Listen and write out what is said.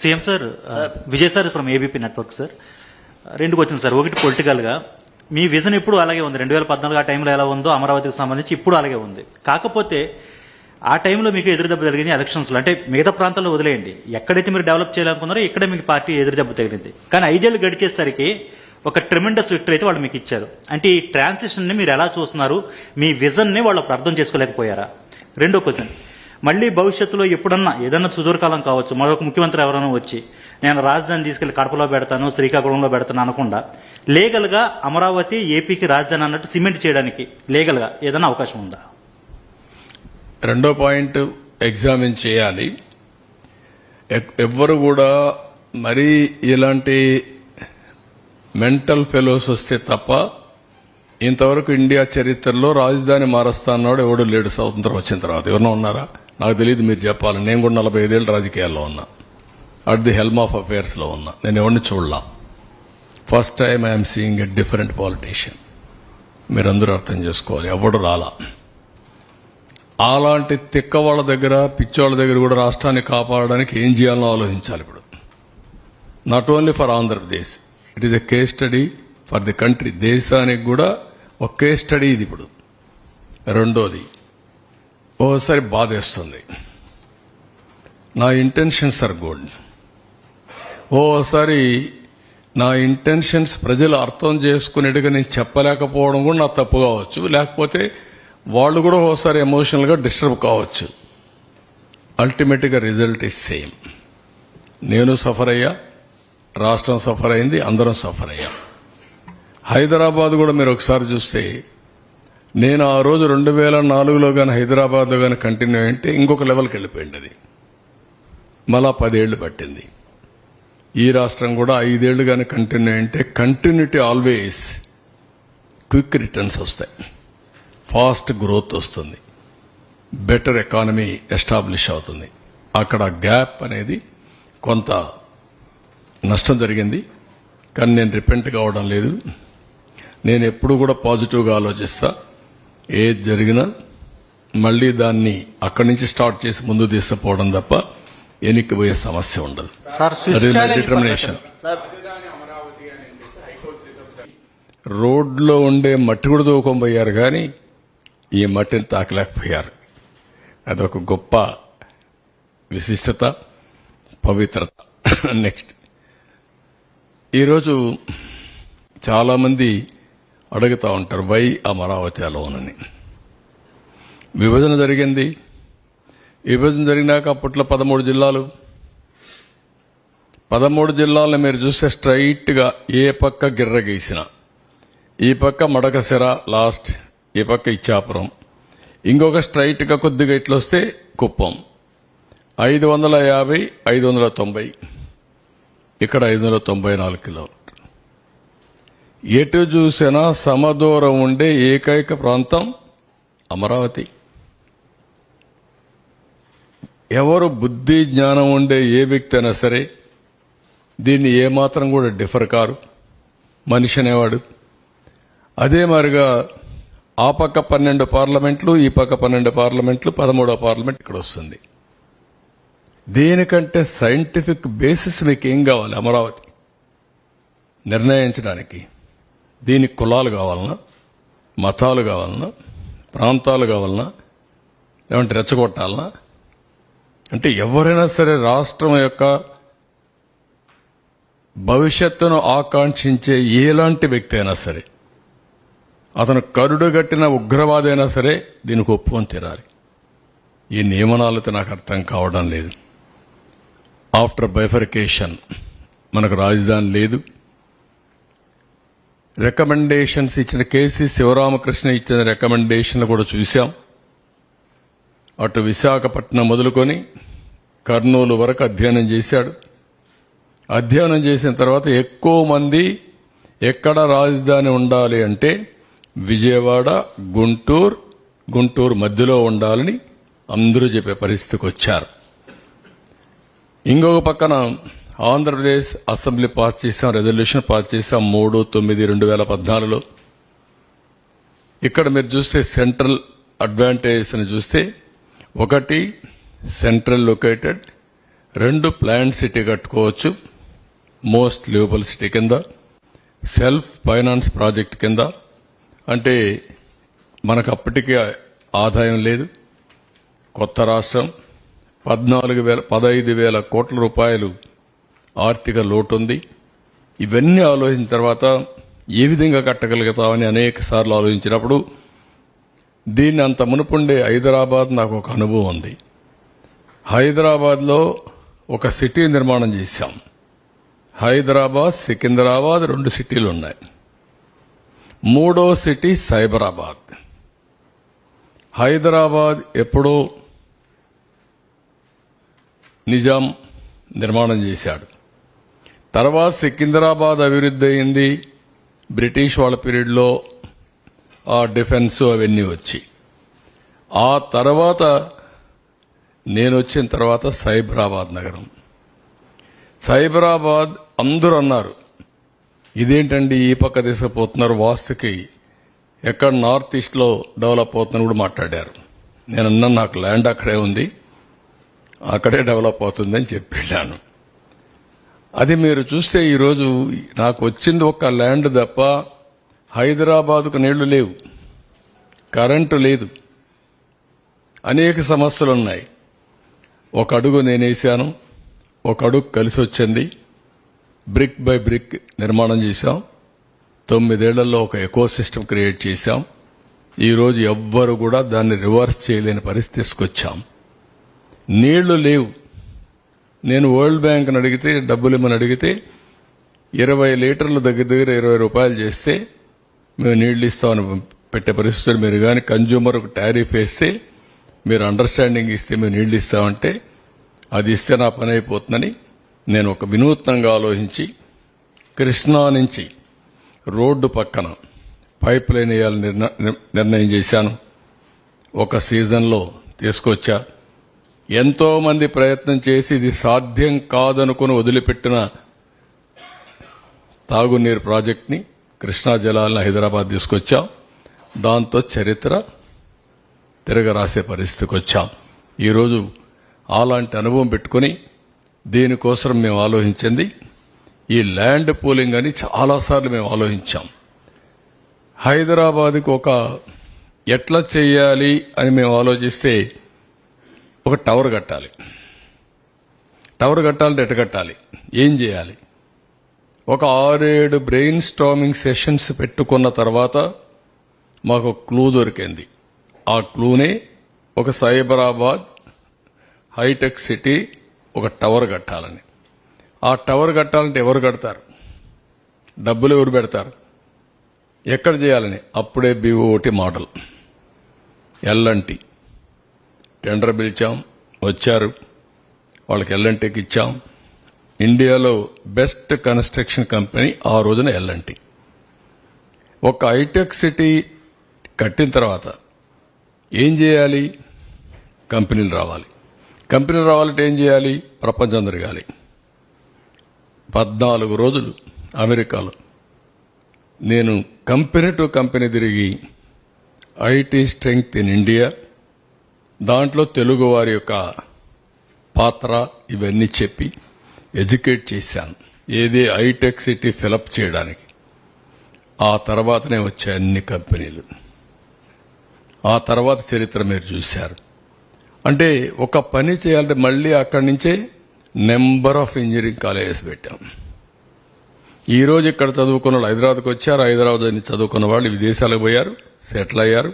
CM sir Vijay sir from ABP network sir. రెండు question sir. ఒకటి పొలిటికల్గా మీ vision ఇప్పుడు అలాగే ఉంది. రెండు వేల పద్నాలుగు ఆ టైంలో ఎలా ఉందో అమరావతికి సంబంధించి ఇప్పుడు అలాగే ఉంది. కాకపోతే ఆ టైంలో మీకు ఎదురు దెబ్బ తగిలింది ఎలక్షన్స్లో. అంటే మిగతా ప్రాంతాల్లో వదిలేయండి. ఎక్కడైతే మీరు డెవలప్ చేయాలనుకున్నారో ఇక్కడే మీకు పార్టీ ఎదురు దెబ్బ తగిలింది. కానీ ఐదేళ్ళు గడిచేసరికి ఒక ట్రిమెండస్ విక్టరీ అయితే వాళ్ళు మీకు ఇచ్చారు. అంటే ఈ ట్రాన్సిషన్ని మీరు ఎలా చూస్తున్నారు? మీ విజన్ని వాళ్ళు అర్థం చేసుకోలేకపోయారా? రెండో క్వశ్చన్ మళ్ళీ భవిష్యత్తులో ఎప్పుడన్నా ఏదన్నా సుదూరకాలం కావచ్చు మరొక ముఖ్యమంత్రి ఎవరైనా వచ్చి నేను రాజధాని తీసుకెళ్ళి కడపలో పెడతాను శ్రీకాకుళంలో పెడతాను అనకుండా లీగల్గా అమరావతి ఏపీకి రాజధాని అన్నట్టు సిమెంట్ చేయడానికి లీగల్గా ఏదైనా అవకాశం ఉందా? రెండో పాయింట్ ఎగ్జామిన్ చేయాలి? ఎక్- ఎవ్వరు కూడా మరీ ఇలాంటి మెంటల్ ఫెలోస్ వస్తే తప్ప ఇంతవరకు ఇండియా చరిత్రలో రాజధాని మారుస్తా అన్నాడు ఎవడు లేడు స్వాతంత్రం వచ్చిన తర్వాత. ఎవరన్నా ఉన్నారా? నాకు తెలియదు మీరు చెప్పాలి నేను కూడా నలభై ఐదేళ్ళు రాజకీయాల్లో ఉన్నా. అట్ ది హెల్మ్ ఆఫ్ అఫేర్స్లో ఉన్నా. నేను ఎవరిని చూడలా. First time I'm seeing a different politician మీరందరూ అర్థం చేసుకోవాలి. ఎవడు రాలా? అలాంటి తిక్క వాళ్ళ దగ్గర పిచ్చోళ్ళ దగ్గర కూడా రాష్ట్రాన్ని కాపాడడానికి ఏం చేయాలో ఆలోచించాలి ఇప్పుడు. Not only for Andhra Pradesh it is a case study for the country దేశానికి కూడా ఒక కేస్ స్టడీ ఇది ఇప్పుడు. రెండోది ఓసారి బాధేస్తుంది. నా ఇంటెన్షన్స్ ఆర్ గుడ్ ఓసారి నా ఇంటెన్షన్స్ ప్రజలు అర్థం చేసుకునేట్టుగా నేను చెప్పలేకపోవడం కూడా నా తప్పు కావచ్చు. లేకపోతే వాళ్ళు కూడా ఓసారి ఎమోషనల్గా డిస్టర్బ్ కావచ్చు. అల్టిమేట్గా రిజల్ట్ ఇస్ సేమ్ నేను సఫర్ అయ్యా రాష్ట్రం సఫర్ అయింది అందరం సఫర్ అయ్యాం. హైదరాబాద్ కూడా మీరు ఒకసారి చూస్తే నేను ఆ రోజు రెండు వేల నాలుగులో కానీ హైదరాబాద్లో కానీ కంటిన్యూ అంటే ఇంకొక లెవెల్కి వెళ్ళిపోయింది అది. మళ్ళా పదేళ్ళు పట్టింది. ఈ రాష్ట్రం కూడా ఐదేళ్ళు కానీ కంటిన్యూ అంటే కంటిన్యూటీ ఆల్వేస్ క్విక్ రిటర్న్స్ వస్తాయి. ఫాస్ట్ గ్రోత్ వస్తుంది. బెటర్ ఎకానమీ ఎస్టాబ్లిష్ అవుతుంది. అక్కడ గ్యాప్ అనేది కొంత నష్టం జరిగింది. కానీ నేను రిపెంట్ కావడం లేదు. నేను ఎప్పుడు కూడా పాజిటివ్గా ఆలోచిస్తాను ఏది జరిగినా మళ్ళీ దాన్ని అక్కడి నుంచి స్టార్ట్ చేసి ముందు తీసుకుపోవడం తప్ప ఎనిక్కిపోయే సమస్య ఉండదు. సార్ డిటర్మినేషన్ రోడ్లో ఉండే మట్టి కూడా దూకొని పోయారు కానీ ఈ మట్టిని తాకలేకపోయారు. అదొక గొప్ప విశిష్టత పవిత్రత. నెక్స్ట్ ఈరోజు చాలామంది అడుగుతూ ఉంటారు వై అమరావతి అలోనని విభజన జరిగింది. విభజన జరిగినాక అప్పట్లో పదమూడు జిల్లాలు. పదమూడు జిల్లాలను మీరు చూస్తే స్ట్రైట్గా ఏ పక్క గిర్ర గీసిన ఈ పక్క మడకసిర లాస్ట్ ఈ పక్క ఇచ్చాపురం. ఇంకొక స్ట్రైట్గా కొద్దిగా ఇట్లా వస్తే కుప్పం. ఐదు వందల యాభై ఐదు వందల తొంభై. ఇక్కడ ఐదు వందల తొంభై నాలుగు కిలో. ఎటు చూసినా సమదూరం ఉండే ఏకైక ప్రాంతం అమరావతి. ఎవరు బుద్ధి జ్ఞానం ఉండే ఏ వ్యక్తి అయినా సరే దీన్ని ఏమాత్రం కూడా డిఫర్ కారు. మనిషి అనేవాడు. అదే మరిగా ఆ పక్క పన్నెండు పార్లమెంట్లు ఈ పక్క పన్నెండు పార్లమెంట్లు పదమూడో పార్లమెంట్ ఇక్కడ వస్తుంది. దేనికంటే సైంటిఫిక్ బేసిస్ మీకు ఏం కావాలి అమరావతి? నిర్ణయించడానికి. దీనికి కులాలు కావాలన్నా మతాలు కావాలన్నా ప్రాంతాలు కావాలన్నా లేదంటే రెచ్చగొట్టాలన్నా అంటే ఎవరైనా సరే రాష్ట్రం యొక్క భవిష్యత్తును ఆకాంక్షించే ఎలాంటి వ్యక్తి అయినా సరే అతను కరుడుగట్టిన ఉగ్రవాది అయినా సరే దీనికి ఒప్పుకొని తీరాలి. ఈ నియమనాలతో నాకు అర్థం కావడం లేదు. ఆఫ్టర్ బైఫర్కేషన్ మనకు రాజధాని లేదు. రికమెండేషన్స్ ఇచ్చిన కేసీ శివరామకృష్ణ ఇచ్చిన రికమెండేషన్లు కూడా చూశాం. అటు విశాఖపట్నం మొదలుకొని కర్నూలు వరకు అధ్యయనం చేశాడు. అధ్యయనం చేసిన తర్వాత ఎక్కువ మంది ఎక్కడ రాజధాని ఉండాలి అంటే విజయవాడ గుంటూరు గుంటూరు మధ్యలో ఉండాలని అందరూ చెప్పే పరిస్థితికి వచ్చారు. ఇంకొక పక్కన ఆంధ్రప్రదేశ్ అసెంబ్లీ పాస్ చేసాం రెజల్యూషన్ పాస్ చేసాం మూడు తొమ్మిది రెండు వేల పద్నాలుగులో. ఇక్కడ మీరు చూస్తే సెంట్రల్ అడ్వాంటేజెస్ అని చూస్తే ఒకటి సెంట్రల్ లొకేటెడ్ రెండు ప్లాంట్ సిటీ కట్టుకోవచ్చు మోస్ట్ లివబుల్ సిటీ కింద సెల్ఫ్ ఫైనాన్స్ ప్రాజెక్ట్ కింద. అంటే మనకు అప్పటికే ఆదాయం లేదు కొత్త రాష్ట్రం పద్నాలుగు వేల పదహైదు వేల కోట్ల రూపాయలు ఆర్థిక లోటు ఉంది ఇవన్నీ ఆలోచించిన తర్వాత ఏ విధంగా కట్టగలుగుతామని అనేక సార్లు ఆలోచించినప్పుడు దీన్ని అంత మునుపుండే హైదరాబాద్ నాకు ఒక అనుభవం ఉంది. హైదరాబాద్లో ఒక సిటీ నిర్మాణం చేశాం. హైదరాబాద్ సికింద్రాబాద్ రెండు సిటీలు ఉన్నాయి. మూడో సిటీ సైబరాబాద్. హైదరాబాద్ ఎప్పుడో నిజాం నిర్మాణం చేశాడు. తర్వాత సికింద్రాబాద్ అభివృద్ధి అయింది. బ్రిటిష్ వాళ్ళ పీరియడ్లో ఆ డిఫెన్స్ అవన్నీ వచ్చి. ఆ తర్వాత నేను వచ్చిన తర్వాత సైబరాబాద్ నగరం. సైబరాబాద్ అందరూ అన్నారు ఇదేంటండి ఈ పక్క తీసుకుపోతున్నారు వాస్తుకి? ఎక్కడ నార్త్ ఈస్ట్లో డెవలప్ అవుతుందని కూడా మాట్లాడారు. నేను అన్నా నాకు ల్యాండ్ అక్కడే ఉంది. అక్కడే డెవలప్ అవుతుందని చెప్పి వెళ్ళాను అది మీరు చూస్తే ఈరోజు నాకు వచ్చింది ఒక ల్యాండ్ తప్ప హైదరాబాదుకు నీళ్ళు లేవు. కరెంటు లేదు. అనేక సమస్యలు ఉన్నాయి ఒక అడుగు నేనేసాను. ఒక అడుగు కలిసి వచ్చింది. బ్రిక్ బై బ్రిక్ నిర్మాణం చేశాం. తొమ్మిదేళ్ళలో ఒక ఎకో సిస్టమ్ క్రియేట్ చేశాం. ఈరోజు ఎవ్వరు కూడా దాన్ని రివర్స్ చేయలేని పరిస్థితి తీసుకొచ్చాం నీళ్ళు లేవు. నేను వరల్డ్ బ్యాంక్ని అడిగితే డబ్బులు ఇమ్మని అడిగితే ఇరవై లీటర్లు దగ్గర దగ్గర ఇరవై రూపాయలు చేస్తే మేము నీళ్ళు ఇస్తామని పెట్టే పరిస్థితులు మీరు కానీ కన్జ్యూమర్ టారిఫ్ వేస్తే మీరు అండర్స్టాండింగ్ ఇస్తే మేము నీళ్ళు ఇస్తామంటే అది ఇస్తే నా పని అయిపోతుందని నేను ఒక వినూత్నంగా ఆలోచించి కృష్ణా నుంచి రోడ్డు పక్కన పైప్ లైన్ వేయాలని నిర్ణయం చేశాను. ఒక సీజన్లో తీసుకొచ్చా. ఎంతో మంది ప్రయత్నం చేసి ఇది సాధ్యం కాదనుకుని వదిలిపెట్టిన తాగునీరు ప్రాజెక్ట్ని కృష్ణా జలాలను హైదరాబాద్ తీసుకొచ్చాం. దాంతో చరిత్ర తిరగరాసే పరిస్థితికి వచ్చాం. ఈరోజు అలాంటి అనుభవం పెట్టుకుని దీనికోసం మేము ఆలోచించింది. ఈ ల్యాండ్ పూలింగ్ అని చాలాసార్లు మేము ఆలోచించాం. హైదరాబాద్కి ఒక ఎట్లా చేయాలి అని మేము ఆలోచిస్తే ఒక టవర్ కట్టాలి. టవర్ కట్టాలంటే ఎట్ట కట్టాలి? ఏం చేయాలి? ఒక ఆరేడు బ్రెయిన్ స్టామింగ్ సెషన్స్ పెట్టుకున్న తర్వాత మాకు క్లూ దొరికింది. ఆ క్లూనే ఒక సైబరాబాద్ హైటెక్ సిటీ ఒక టవర్ కట్టాలని. ఆ టవర్ కట్టాలంటే ఎవరు కడతారు? డబ్బులు ఎవరు పెడతారు? ఎక్కడ చేయాలని? అప్పుడే BOT model L and T tender పిలిచాం వచ్చారు. వాళ్ళకి ఎల్ఎన్టీకి ఇచ్చాం. ఇండియాలో బెస్ట్ కన్స్ట్రక్షన్ కంపెనీ ఆ రోజున ఎల్ఎన్టీ ఒక హైటెక్ సిటీ కట్టిన తర్వాత ఏం చేయాలి? కంపెనీలు రావాలి. కంపెనీలు రావాలంటే ఏం చేయాలి? ప్రపంచం తిరగాలి. పద్నాలుగు రోజులు అమెరికాలో. నేను కంపెనీ టు కంపెనీ తిరిగి ఐటీ స్ట్రెంగ్త్ ఇన్ ఇండియా దాంట్లో తెలుగు వారి యొక్క పాత్ర ఇవన్నీ చెప్పి ఎడ్యుకేట్ చేశాను. ఏది హైటెక్ సిటీ ఫిలప్ చేయడానికి. ఆ తర్వాతనే వచ్చాయి అన్ని కంపెనీలు. ఆ తర్వాత చరిత్ర మీరు చూశారు. అంటే ఒక పని చేయాలంటే మళ్ళీ అక్కడి నుంచే నెంబర్ ఆఫ్ ఇంజనీరింగ్ కాలేజెస్ పెట్టాం. ఈ రోజు ఇక్కడ చదువుకున్న వాళ్ళు హైదరాబాద్కి వచ్చారు హైదరాబాద్ అని చదువుకున్న వాళ్ళు విదేశాలకు పోయారు సెటిల్ అయ్యారు.